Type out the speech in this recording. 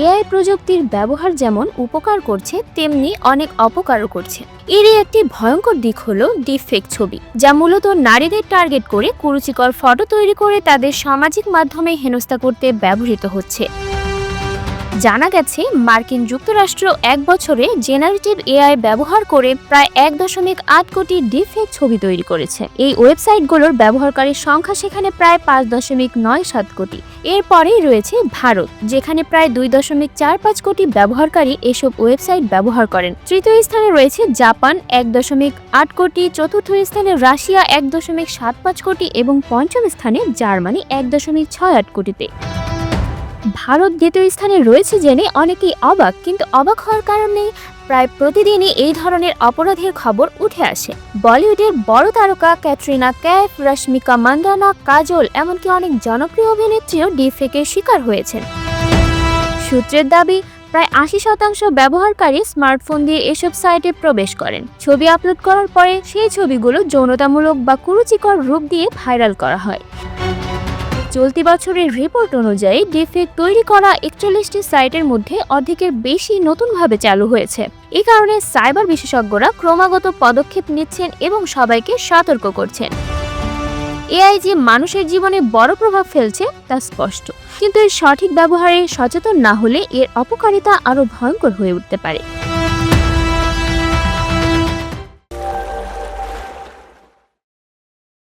AI প্রযুক্তির ব্যবহার যেমন উপকার করছে, তেমনি অনেক অপকারও করছে। এরই একটি ভয়ঙ্কর দিক হলো ডিফেক ছবি, যা মূলত নারীদের টার্গেট করে কুরুচিকর ফটো তৈরি করে তাদের সামাজিক মাধ্যমে হেনস্থা করতে ব্যবহৃত হচ্ছে। জানা গেছে, মার্কিন যুক্তরাষ্ট্র এক বছরে জেনারেটিভ এআই ব্যবহার করে প্রায় এক দশমিক আট কোটি ডিফেক্ট ছবি তৈরি করেছে। এই ওয়েবসাইটগুলোর ব্যবহারকারীর সংখ্যা সেখানে প্রায় পাঁচ দশমিক নয় সাত কোটি। এরপরেই রয়েছে ভারত, যেখানে প্রায় দুই দশমিক চার পাঁচ কোটি ব্যবহারকারী এসব ওয়েবসাইট ব্যবহার করেন। তৃতীয় স্থানে রয়েছে জাপান, এক দশমিক আট কোটি। চতুর্থ স্থানে রাশিয়া, এক দশমিক সাত পাঁচ কোটি। এবং পঞ্চম স্থানে জার্মানি, এক দশমিক ছয় আট কোটিতে। ভারত দ্বিতীয় স্থানে রয়েছে জেনে অনেকেই অবাক, কিন্তু অবাক হওয়ার কারণে প্রায় প্রতিদিনই এই ধরনের অপরাধের খবর উঠে আসে। বলিউডের বড় তারকা ক্যাটরিনা ক্যাফ, রশ্মিকা মান্দানা, কাজল এমনকি অনেক জনপ্রিয় অভিনেত্রীও ডিফেকের শিকার হয়েছেন। সূত্রের দাবি, প্রায় আশি শতাংশ ব্যবহারকারী স্মার্টফোন দিয়ে এসব সাইটে প্রবেশ করেন। ছবি আপলোড করার পরে সেই ছবিগুলো যৌনতামূলক বা কুরুচিকর রূপ দিয়ে ভাইরাল করা হয়। চলতি বছরের রিপোর্ট অনুযায়ী ডিফেক তৈরি করা একচল্লিশটি সাইটের মধ্যে অর্ধেকের বেশি নতুনভাবে চালু হয়েছে। এ কারণে সাইবার বিশেষজ্ঞরা ক্রমাগত পদক্ষেপ নিচ্ছেন এবং সবাইকে সতর্ক করছেন। এআই যে মানুষের জীবনে বড় প্রভাব ফেলছে তা স্পষ্ট। কিন্তু এর সঠিক ব্যবহারে সচেতন না হলে এর অপকারিতা আরও ভয়ঙ্কর হয়ে উঠতে পারে।